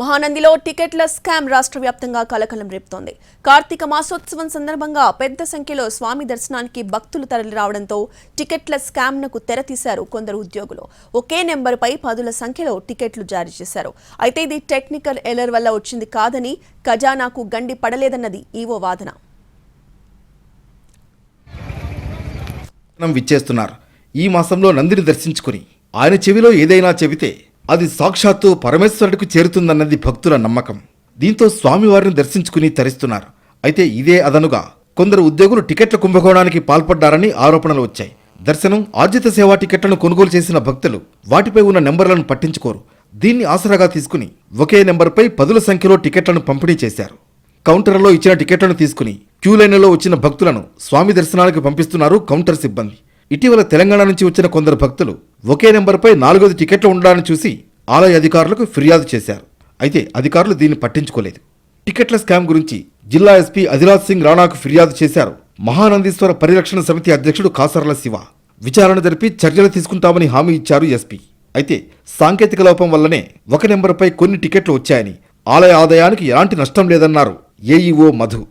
మహానందిలో టికెట్ల స్కామ్ రాష్ట్ర వ్యాప్తంగా కలకలం రేపుతోంది. కార్తీక మాసోత్సవం సందర్భంగా పెద్ద సంఖ్యలో స్వామి దర్శనానికి భక్తులు తరలిరావడంతో టికెట్ల స్కామ్నకు తెరతీశారు కొందరు ఉద్యోగులు. ఒకే నెంబర్పై పదుల సంఖ్యలో టికెట్లు జారీ చేశారు. అయితే ఇది టెక్నికల్ ఎలర్ వల్ల వచ్చింది కాదని ఖజానాకు గండి పడలేదన్నది ఈవో వాదన. విచ్చేస్తున్నారు. ఈ మాసంలో నందిని దర్శించుకుని ఆయన చెవిలో ఏదైనా చెబితే అది సాక్షాత్తు పరమేశ్వరుడికి చేరుతుందన్నది భక్తుల నమ్మకం. దీంతో స్వామివారిని దర్శించుకుని తరిస్తున్నారు. అయితే ఇదే అదనుగా కొందరు ఉద్యోగులు టికెట్ల కుంభకోణానికి పాల్పడ్డారని ఆరోపణలు వచ్చాయి. దర్శనం ఆర్జిత సేవా టికెట్లను కొనుగోలు చేసిన భక్తులు వాటిపై ఉన్న నెంబర్లను పట్టించుకోరు. దీన్ని ఆసరాగా తీసుకుని ఒకే నెంబర్పై పదుల సంఖ్యలో టికెట్లను పంపిణీ చేశారు. కౌంటర్లో ఇచ్చిన టికెట్లను తీసుకుని క్యూ లైన్లో వచ్చిన భక్తులను స్వామి దర్శనానికి పంపిస్తున్నారు కౌంటర్ సిబ్బంది. ఇటీవల తెలంగాణ నుంచి వచ్చిన కొందరు భక్తులు ఒకే నెంబర్పై నాలుగైదు టికెట్లు ఉండాలని చూసి ఆలయ అధికారులకు ఫిర్యాదు చేశారు. అయితే అధికారులు దీన్ని పట్టించుకోలేదు. టికెట్ల స్కామ్ గురించి జిల్లా ఎస్పీ అధిరాజ్ సింగ్ రాణాకు ఫిర్యాదు చేశారు. మహానందీశ్వర పరిరక్షణ సమితి అధ్యక్షుడు కాసర్ల శివ. విచారణ జరిపి చర్యలు తీసుకుంటామని హామీ ఇచ్చారు ఎస్పీ. అయితే సాంకేతిక లోపం వల్లనే ఒక నెంబర్పై కొన్ని టికెట్లు వచ్చాయని ఆలయ ఆదాయానికి ఎలాంటి నష్టం లేదన్నారు ఏఈఓ మధు.